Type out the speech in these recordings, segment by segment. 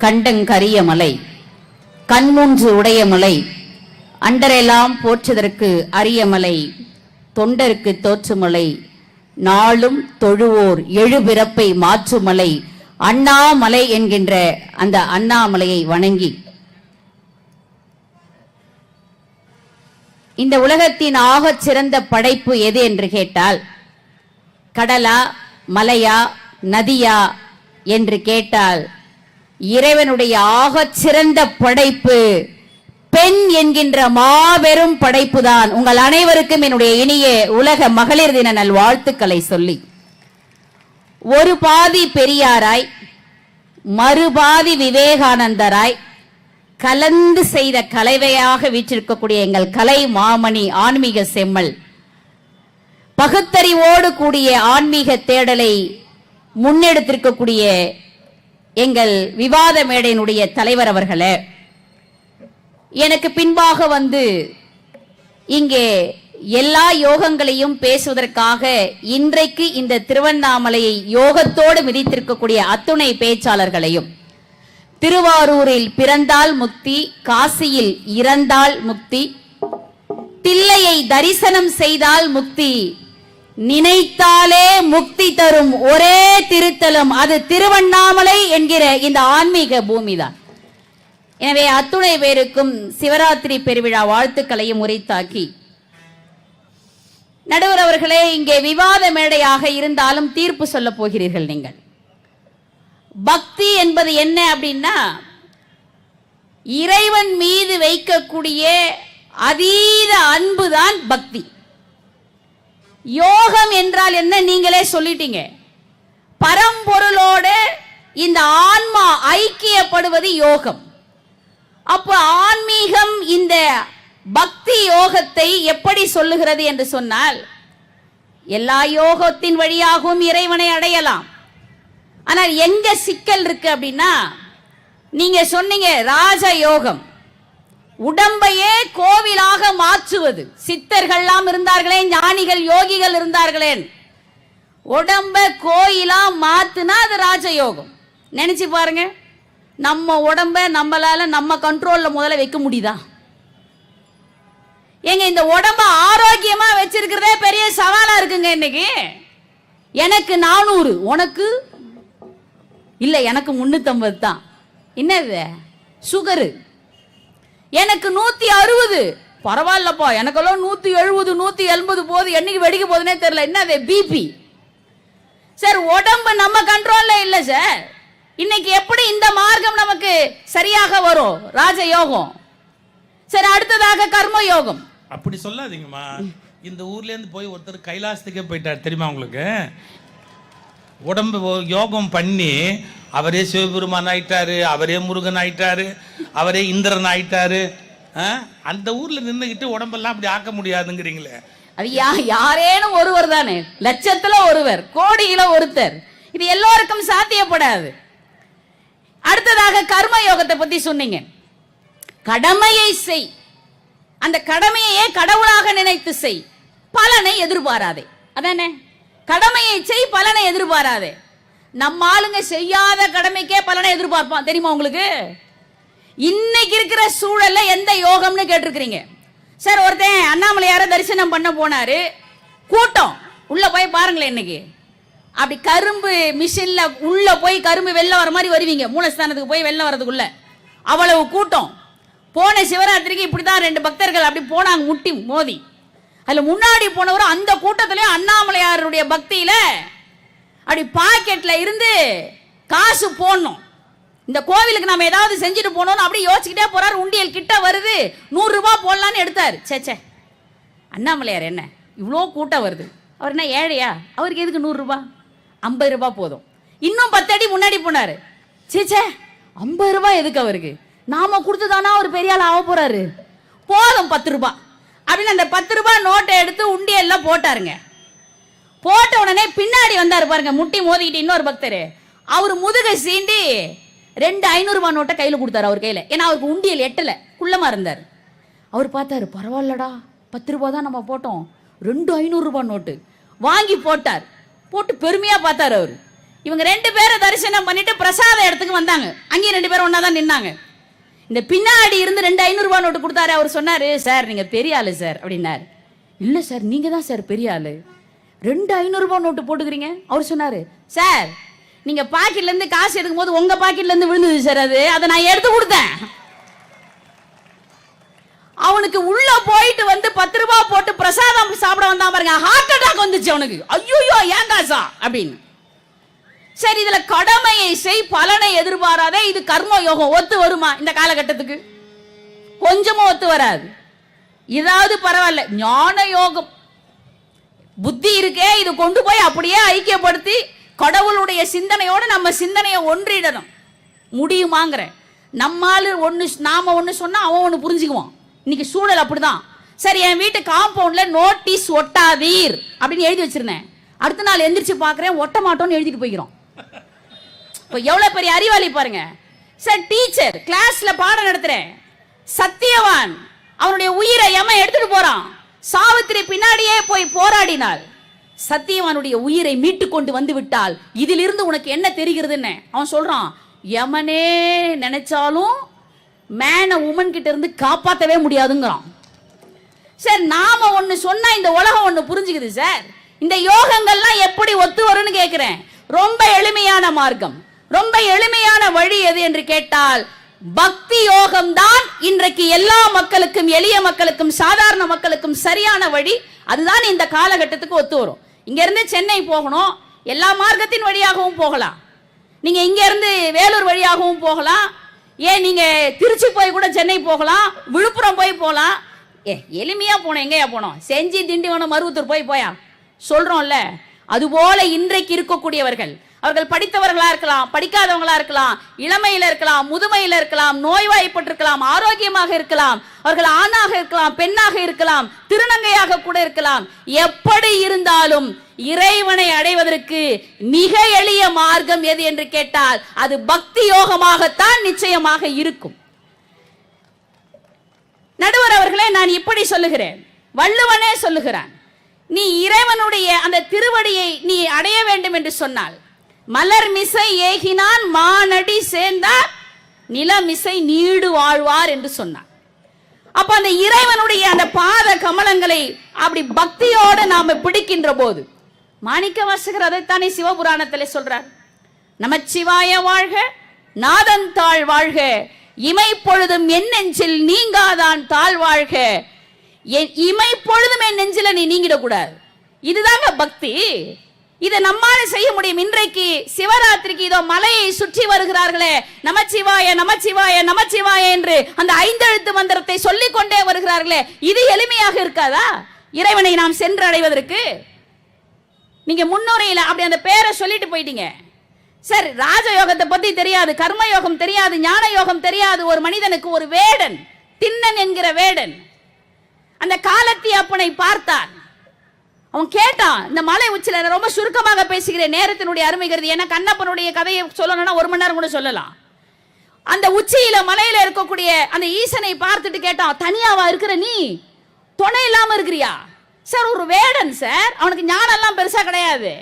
கண்டங்கரிய மலை கண்மூன்று உடைய மலை அண்டரெல்லாம் போற்றுதற்கு அரிய மலை தொண்டருக்கு தோற்றுமலை நாளும் தொழுவோர் எழுபிறப்பை மாற்றுமலை அண்ணாமலை என்கின்ற அந்த அண்ணாமலையை வணங்கி. இந்த உலகத்தின் ஆகச் சிறந்த படைப்பு எது என்று கேட்டால் கடலா மலையா நதியா என்று கேட்டால் இறைவனுடைய ஆகச் சிறந்த படைப்பு. பெண் என்கின்ற மாபெரும் படைப்புதான். உங்கள் அனைவருக்கும் என்னுடைய இனிய உலக மகளிர் தின நல் வாழ்த்துக்களை சொல்லி. ஒரு பாதி பெரியாராய் மறுபாதி விவேகானந்தராய் கலந்து செய்த கலைவையாக வீற்றிருக்கக்கூடிய எங்கள் கலை மாமணி ஆன்மீக செம்மல். பகுத்தறிவோடு கூடிய ஆன்மீக தேடலை முன்னெடுத்திருக்கக்கூடிய எங்கள் விவாத மேடையினுடைய தலைவர் அவர்களே எனக்கு பின்பாக வந்து இங்கே எல்லா யோகங்களையும் பேசுவதற்காக இன்றைக்கு இந்த திருவண்ணாமலையை யோகத்தோடு மிதித்திருக்கக்கூடிய அத்துணை பேச்சாளர்களையும் திருவாரூரில் பிறந்தால் முக்தி காசியில் இறந்தால் முக்தி தில்லையை தரிசனம் செய்தால் முக்தி நினைத்தாலே முக்தி தரும் ஒரே திருத்தலம் அது திருவண்ணாமலை என்கிற இந்த ஆன்மீக பூமிதான். எனவே அத்துணை பேருக்கும் சிவராத்திரி பெருவிழா வாழ்த்துக்களையும் உரைத்தாக்கி நடுவர் அவர்களே இங்கே விவாத மேடையாக இருந்தாலும் தீர்ப்பு சொல்ல போகிறீர்கள் நீங்கள். பக்தி என்பது என்ன அப்படின்னா இறைவன் மீது வைக்கக்கூடிய அதீத அன்புதான் பக்தி. யோகம் என்றால் என்ன நீங்களே சொல்லிட்டீங்க. பரம்பொருளோடு இந்த ஆன்மா ஐக்கியப்படுவது யோகம். அப்போ ஆன்மீகம் இந்த பக்தி யோகத்தை எப்படி சொல்லுகிறது என்று சொன்னால் எல்லா யோகத்தின் வழியாகவும் இறைவனை அடையலாம். ஆனால் எங்க சிக்கல் இருக்கு அப்படின்னா நீங்க சொன்னீங்க ராஜ யோகம் உடம்பையே கோவிலாக மாற்றுவது. சித்தர்கள்லாம் இருந்தார்களே ஞானிகள் யோகிகள் இருந்தார்களே. உடம்ப கோயிலா மாத்துனா அது ராஜயோகம். நினைச்சு பாருங்க நம்ம உடம்ப நம்மளால நம்ம கண்ட்ரோல்ல முதல்ல வைக்க முடியுதா? ஏங்க இந்த உடம்ப ஆரோக்கியமா வச்சிருக்கிறதே பெரிய சவாலா இருக்குங்க இன்னைக்கு. எனக்கு நானூறு உனக்கு? இல்ல எனக்கு முன்னூத்தம்பது தான். என்னது? சுகரு எனக்கு நூத்தி அறுபது. பரவாயில்லப்பா எனக்கெல்லாம் நூத்தி எழுபது நூத்தி எண்பது போகுது. என்னைக்கு வெடிக்க போகுதுன்னே தெரியல. என்னது பிபி சார் உடம்பு நம்ம கண்ட்ரோல்ல இல்ல சார் இன்னைக்கு எப்படி இந்த மார்க்கம் நமக்கு சரியாக வரும்? ராஜ யோகம் சரி அடுத்ததாக கர்ம யோகம் அப்படி சொல்லாதீங்கம்மா. இந்த ஊர்ல இருந்து போய் ஒருத்தர் கைலாசத்துக்கே போயிட்டார். தெரியுமா உங்களுக்கு? உடம்பு யோகம் பண்ணி அவரே சிவபெருமான் ஆயிட்டாரு அவரே முருகன் ஆயிட்டாரு அவரே இந்திரன் ஆயிட்டாரு ஆ? அந்த ஊர்ல நின்றுக்கிட்டு உடம்பெல்லாம் அப்படி ஆக்க முடியாதுங்கிறீங்களே. அது யா யாரேனும் ஒருவர் தானே. லட்சத்துல ஒருவர் கோடியில ஒருத்தர். இது எல்லோருக்கும் சாத்தியப்படாது. அடுத்ததாக கர்ம யோகத்தை பத்தி சொன்னீங்க. கடமையை செய். அந்த கடமையே கடவுளாக நினைத்து செய். பலனை எதிர்பாராதே. அதானே? கடமையை செய் பலனை எதிர்பாராதே. நம்ம ஆளுங்க செய்யாத கடமைக்கே பலனை எதிர்பார்ப்பான் தெரியுமா உங்களுக்கு? இன்னைக்கு இருக்கிற சூழல்ல எந்த யோகம்னு கேட்டிருக்கிறீங்க? சார் ஒருத்தன் அண்ணாமலையார தரிசனம் பண்ண போனாரு. கூட்டம். உள்ள போய் பாருங்களேன் இன்னைக்கு. அப்படி கரும்பு மிஷின்ல உள்ள போய் கரும்பு வெளில வர மாதிரி வருவீங்க. மூலஸ்தானத்துக்கு போய் வெளில வரதுக்குள்ள அவ்வளவு கூட்டம். போன சிவராத்திரிக்கு இப்படிதான் ரெண்டு பக்தர்கள் அப்படி போனாங்க முட்டி மோதி. அதுல முன்னாடி போனவர் அந்த கூட்டத்திலே அண்ணாமலையாருடைய பக்தியில அப்படி பாக்கெட்ல இருந்து காசு போடணும். இந்த கோவிலுக்கு நம்ம ஏதாவது செஞ்சுட்டு போனோம்னு அப்படி யோசிச்சுக்கிட்டே போறார். உண்டியல் கிட்ட வருது. நூறுரூபா போடலான்னு எடுத்தார். சேச்சே அண்ணாமலையார் என்ன? இவ்வளோ கூட்டம் வருது. அவர் என்ன ஏழையா? அவருக்கு எதுக்கு நூறுரூபா ஐம்பது ரூபாய் போதும். இன்னும் பத்து அடி முன்னாடி போனாரு. சே சே ஐம்பது ரூபாய் எதுக்கு அவருக்கு? நாம கொடுத்துதானா? அவர் பெரிய ஆள் ஆக போறாரு. போதும் பத்து ரூபாய் அப்படின்னு அந்த பத்து ரூபாய் நோட்டை எடுத்து உண்டியல்ல போட்டாருங்க. போட்ட உடனே பின்னாடி வந்தாரு பாருங்க முட்டி மோதிக்கிட்டு இன்னொரு பக்தர். அவர் முதுகை சீண்டி ரெண்டு ஐநூறுரூபா நோட்டை கையில் கொடுத்தாரு அவர் கையில். ஏன்னா அவருக்கு உண்டியல் எட்டல குள்ளமாக இருந்தார். அவர் பார்த்தாரு பரவாயில்லடா பத்து ரூபா தான் நம்ம போட்டோம். ரெண்டு ஐநூறுரூபா நோட்டு வாங்கி போட்டார். போட்டு பெருமையாக பார்த்தாரு அவர். இவங்க ரெண்டு பேரை தரிசனம் பண்ணிட்டு பிரசாத இடத்துக்கு வந்தாங்க. அங்கேயும் ரெண்டு பேரும் ஒன்றா தான் நின்னாங்க. இந்த பின்னாடி இருந்து ரெண்டு ஐநூறுரூவா நோட்டு கொடுத்தாரு அவர் சொன்னாரு சார் நீங்க பெரிய ஆளு சார் அப்படின்னாரு. இல்லை சார் நீங்க தான் சார் பெரிய ஆளு. ரெண்டு ஐநூறுரூவா நோட்டு போட்டுக்கிறீங்க அவர் சொன்னாரு. சார் நீங்க பாக்கெட்ல இருந்து காசு எடுக்கும்போது உங்க பாக்கெட்ல இருந்து விழுந்தது சார் அது. அதை நான் எடுத்து கொடுத்தேன். அவனுக்கு உள்ள போயிட்டு வந்து பத்து ரூபாய் போட்டு பிரசாதம் சாப்பிட வந்தான் பாருங்க. ஹார்ட் அட்டாக் வந்துச்சு அவனுக்கு. ஐயோ ஏன் காசா? அப்படின்னு. சரி இதுல கடமையை செய் பலனை எதிர்பாராதே இது கர்ம யோகம் ஒத்து வருமா இந்த காலகட்டத்துக்கு? கொஞ்சமும் ஒத்து வராது. இதாவது பரவாயில்ல ஞான யோகம். புத்தி இருக்கே இது கொண்டு போய் அப்படியே ஐக்கியப்படுத்தி கடவுளுடைய சிந்தனையோட நம்ம சிந்தனையை ஒன்றிடணும். முடியுமாங்கிற நம்மால் ஒன்று நாம ஒன்று சொன்னால் அவன் ஒன்று புரிஞ்சுக்குவான். இன்னைக்கு சூழல் அப்படிதான். சரி என் வீட்டு காம்பவுண்டில் நோட்டீஸ் ஒட்டாதீர் அப்படின்னு எழுதி வச்சிருந்தேன். அடுத்த நாள் எந்திரிச்சு பார்க்குறேன் ஒட்ட மாட்டோம்னு எழுதிட்டு போய்க்கிறோம். இப்போ எவ்வளவு பெரிய அறிவாளி பாருங்க. சார் டீச்சர் கிளாஸ்ல பாடம் நடத்துறேன். சத்தியவான் அவனுடைய உயிரை எமன் எடுத்துட்டு போறான்? சாவித்திரி பின்னாடியே போய் போராடினாள். சத்தியவானுடைய உயிரை மீட்டு கொண்டு வந்து விட்டால் இதிலிருந்து உனக்கு என்ன தெரிகிறதுன்னு? அவன் சொல்றான் யமனே நினைச்சாலும் மேன உமன் கிட்ட இருந்து காப்பாற்றவே முடியாதுங்கிறான். சார் நாம ஒன்று சொன்னா இந்த உலகம் ஒன்று புரிஞ்சுக்குது சார். இந்த யோகங்கள்லாம் எப்படி ஒத்து வரும்னு கேக்குறேன். ரொம்ப எளிமையான மார்க்கம். ரொம்ப எளிமையான வழி எது என்று கேட்டால் பக்தி யோகம் தான் இன்றைக்கு எல்லா மக்களுக்கும் எளிய மக்களுக்கும் சாதாரண மக்களுக்கும் சரியான வழி. அதுதான் இந்த காலகட்டத்துக்கு ஒத்து வரும். இங்க இருந்து சென்னை போகணும் எல்லா மார்க்கத்தின் வழியாகவும் போகலாம். நீங்க இங்க இருந்து வேலூர் வழியாகவும் போகலாம். ஏன் நீங்க திருச்சி போய் கூட சென்னை போகலாம் விழுப்புரம் போய் போகலாம். ஏ எளிமையா போனோம் எங்கேயா போனோம் செஞ்சி திண்டிவனம் மருவத்தூர் போய் போயா? சொல்றோம்ல. அதுபோல இன்றைக்கு இருக்கக்கூடியவர்கள் அவர்கள் படித்தவர்களா இருக்கலாம் படிக்காதவங்களா இருக்கலாம் இளமையில இருக்கலாம் முதுமையில இருக்கலாம் நோய்வாய்ப்பட்டிருக்கலாம் ஆரோக்கியமாக இருக்கலாம் அவர்கள் ஆணாக இருக்கலாம் பெண்ணாக இருக்கலாம் திருநங்கையாக கூட இருக்கலாம். எப்படி இருந்தாலும் இறைவனை அடைவதற்கு மிக எளிய மார்க்கம் எது என்று கேட்டால் அது பக்தி யோகமாகத்தான் நிச்சயமாக இருக்கும். நடுவர் அவர்களே நான் இப்படி சொல்லுகிறேன். வள்ளுவனே சொல்லுகிறான். நீ இறைவனுடைய அந்த திருவடியை நீ அடைய வேண்டும் என்று சொன்னால் மலர் மிசை ஏகினான் மானடி சேர்ந்தார் நிலமிசை நீடு வாழ்வார் என்று சொன்னார். அப்ப அந்த இறைவனுடைய அந்த பாத கமலங்களை அப்படி பக்தியோடு நாம பிடிக்கின்ற போது மாணிக்க வாசகர் அதைத்தானே சிவபுராணத்தில் சொல்றார். நமச்சிவாய வாழ்க நாதன் தாழ் வாழ்க இமை பொழுதும் என் நெஞ்சில் நீங்காதான் தாழ் வாழ்க. என் இமை பொழுதும் என் நெஞ்சில நீ நீங்கிடக்கூடாது. இதுதாங்க பக்தி. இதை நம்மால செய்ய முடியும். இன்றைக்கு சிவராத்திரிக்கு இதோ மலையை சுற்றி வருகிறார்களே நமச்சிவாய நமச்சிவாய நமச்சிவாய என்று அந்த ஐந்தெழுத்து மந்திரத்தை சொல்லிக் கொண்டே வருகிறார்களே இது எளிமையாக இருக்காதா? இறைவனை நாம் சென்று அடைவதற்கு நீங்க முன்னுரையில அப்படி அந்த பேரை சொல்லிட்டு போயிட்டீங்க. சரி ராஜயோகத்தை பத்தி தெரியாது கர்ம யோகம் தெரியாது ஞான யோகம் தெரியாது ஒரு மனிதனுக்கு ஒரு வேடன் திண்ணன் என்கிற வேடன். அந்த காலத்தி அப்பனை பார்த்தான் அவன் கேட்டான் இந்த மலை உச்சில ரொம்ப சுருக்கமாக பேசுகிறேன் நேரத்தினுடைய அருமைகிறது ஏன்னா கண்ணப்பனுடைய கதையை சொல்லணும்னா ஒரு மணி நேரம் கூட சொல்லலாம். அந்த உச்சியில மலையில இருக்கக்கூடிய அந்த ஈசனை பார்த்துட்டு கேட்டான் தனியாவா இருக்கிற நீ? துணை இல்லாம இருக்கிறியா? சார் ஒரு வேடன் சார். அவனுக்கு ஞானம் எல்லாம் பெருசா கிடையாது.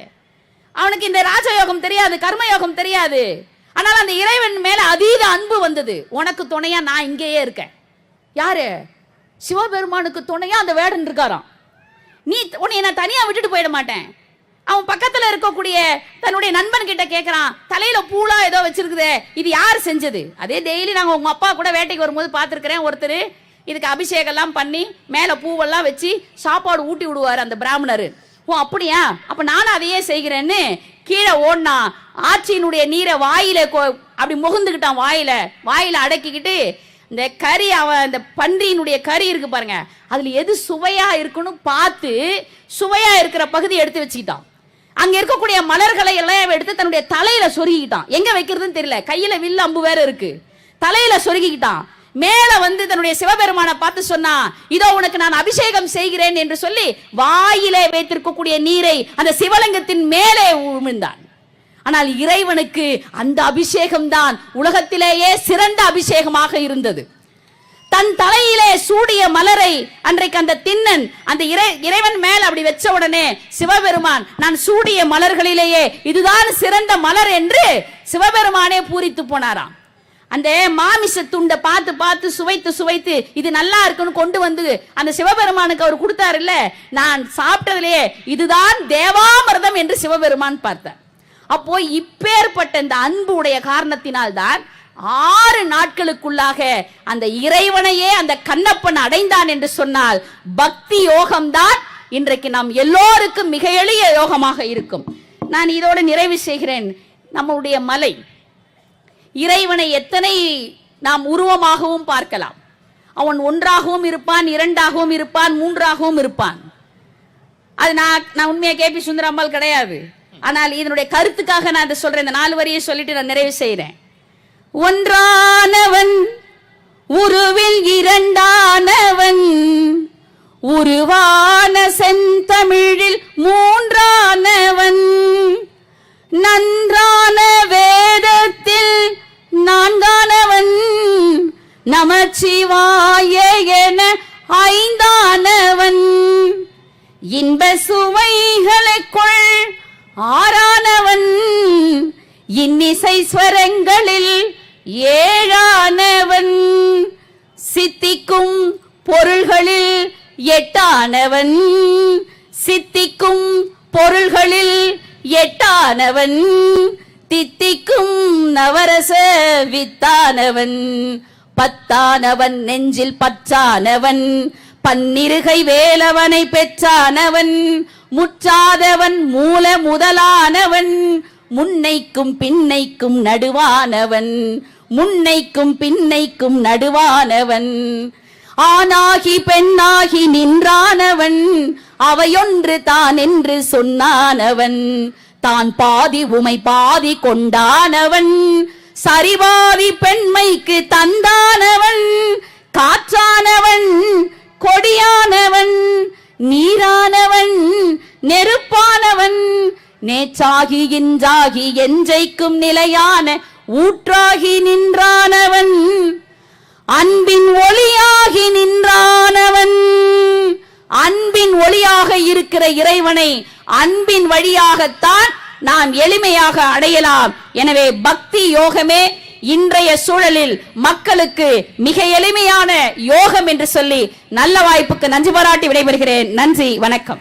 அவனுக்கு இந்த ராஜயோகம் தெரியாது கர்மயோகம் தெரியாது. ஆனால் அந்த இறைவன் மேல அதீத அன்பு வந்தது. உனக்கு துணையா நான் இங்கேயே இருக்கேன். யாரு? சிவபெருமானுக்கு துணையா அந்த வேடன் இருக்காராம். நீ உன்னை நான் தனியா விட்டுட்டு போயிட மாட்டேன். அவன் பக்கத்துல இருக்கக்கூடிய தன்னுடைய நண்பன் கிட்ட கேக்குறான் தலையில பூலா ஏதோ வச்சிருக்குதே இது யார் செஞ்சது? அதே டெய்லி நாங்க உங்க அப்பா கூட வேட்டைக்கு வரும்போது பார்த்துருக்குறேன் ஒருத்தர் இதுக்கு அபிஷேகம் எல்லாம் பண்ணி மேல பூவெல்லாம் வச்சு சாப்பாடு ஊட்டி விடுவார் அந்த பிராமணர். ஓ அப்படியா? அப்ப நானும் அதையே செய்கிறேன்னு கீழே ஓடினா ஆட்சியினுடைய நீரை வாயில அப்படி முகுந்துக்கிட்டான் வாயில. வாயில அடக்கிக்கிட்டு இந்த கறி அவன் இந்த பன்றியினுடைய கறி இருக்கு பாருங்க. அதுல எது சுவையா இருக்குன்னு பார்த்து சுவையா இருக்கிற பகுதி எடுத்து வச்சுக்கிட்டான். அங்க இருக்கக்கூடிய மலர்களை எல்லாம் எடுத்து தன்னுடைய தலையில சொருகிக்கிட்டான். எங்க வைக்கிறதுன்னு தெரியல. கையில வில் அம்பு வேற இருக்கு. தலையில சொருகிக்கிட்டான். மேல வந்து தன்னுடைய சிவபெருமானை பார்த்து சொன்னா இதோ உனக்கு நான் அபிஷேகம் செய்கிறேன் என்று சொல்லி வாயிலே வைத்திருக்கக்கூடிய நீரை அந்த சிவலிங்கத்தின் மேலே உமிழ்ந்தான். ஆனால் இறைவனுக்கு அந்த அபிஷேகம் தான் உலகத்திலேயே சிறந்த அபிஷேகமாக இருந்தது. தன் தலையிலே சூடிய மலரை அன்றைக்கு அந்த திண்ணன் அந்த இறை இறைவன் மேல் அப்படி வச்ச உடனே சிவபெருமான் நான் சூடிய மலர்களிலேயே இதுதான் சிறந்த மலர் என்று சிவபெருமானே பூரித்து போனாராம். அந்த மாமிச துண்டை பார்த்து பார்த்து சுவைத்து சுவைத்து இது நல்லா இருக்குன்னு கொண்டு வந்து அந்த சிவபெருமானுக்கு அவர் கொடுத்தாருல்ல நான் சாப்பிட்டதிலேயே இதுதான் தேவாமிரதம் என்று சிவபெருமான் பார்த்தார். அப்போ இப்பேற்பட்ட இந்த அன்பு உடைய காரணத்தினால்தான் ஆறு நாட்களுக்குள்ளாக அந்த இறைவனையே அந்த கண்ணப்பன் அடைந்தான் என்று சொன்னால் பக்தி யோகம்தான் இன்றைக்கு நாம் எல்லோருக்கும் மிக எளிய யோகமாக இருக்கும். நான் இதோடு நிறைவு செய்கிறேன். நம்முடைய மலை. இறைவனை எத்தனை நாம் உருவமாகவும் பார்க்கலாம். அவன் ஒன்றாகவும் இருப்பான் இரண்டாகவும் இருப்பான் மூன்றாகவும் இருப்பான். அது நான் நான் உண்மையா கேபி சுந்தராம்பாள் கிடையாது. ஆனால் இதனுடைய கருத்துக்காக நான் இதை சொல்றேன். இந்த நாலு வரியை சொல்லிட்டு நான் நிறைவு செய்கிறேன் ஒன்றானவன் உருவில் இரண்டானவன் உருவான செந்தமிழில் மூன்றானவன் நன்றான வேதத்தில் நான்கானவன் நமச்சிவாய என ஐந்தானவன். இன்ப சுவைகளுக்குள் ஆறானவன் இன்னிசை ஸ்வரங்களில் ஏழானவன். சித்திக்கும் பொருள்களில் எட்டானவன். சித்திக்கும் பொருள்களில் எட்டானவன். தித்திக்கும் நவரச வித்தானவன். பத்தானவன் நெஞ்சில் பச்சானவன் பன்னிருகை வேலவனை பெற்றானவன். முற்றாதவன் மூல முதலானவன் முன்னைக்கும் பின்னைக்கும் நடுவானவன் முன்னைக்கும் பின்னைக்கும் நடுவானவன். ஆணாகி பெண்ணாகி நின்றானவன் அவையொன்று தான் என்று சொன்னானவன். தான் பாதி உமை பாதி கொண்டானவன் சரிபாதி பெண்மைக்கு தந்தானவன் காற்றானவன் கொடியானவன் நீரானவன் நெருப்பானவன் நேச்சாகி இன்றாகி என்றைக்கும் நிலையான ஊற்றாகி நின்றானவன் அன்பின் ஒளியாகி நின்றானவன். அன்பின் ஒளியாக இருக்கிற இறைவனை அன்பின் வழியாகத்தான் நாம் எளிமையாக அடையலாம். எனவே பக்தி யோகமே இன்றைய சூழலில் மக்களுக்கு மிக எளிமையான யோகம் என்று சொல்லி நல்ல வாய்ப்புக்கு நன்றி பாராட்டி விடைபெறுகிறேன். நன்றி வணக்கம்.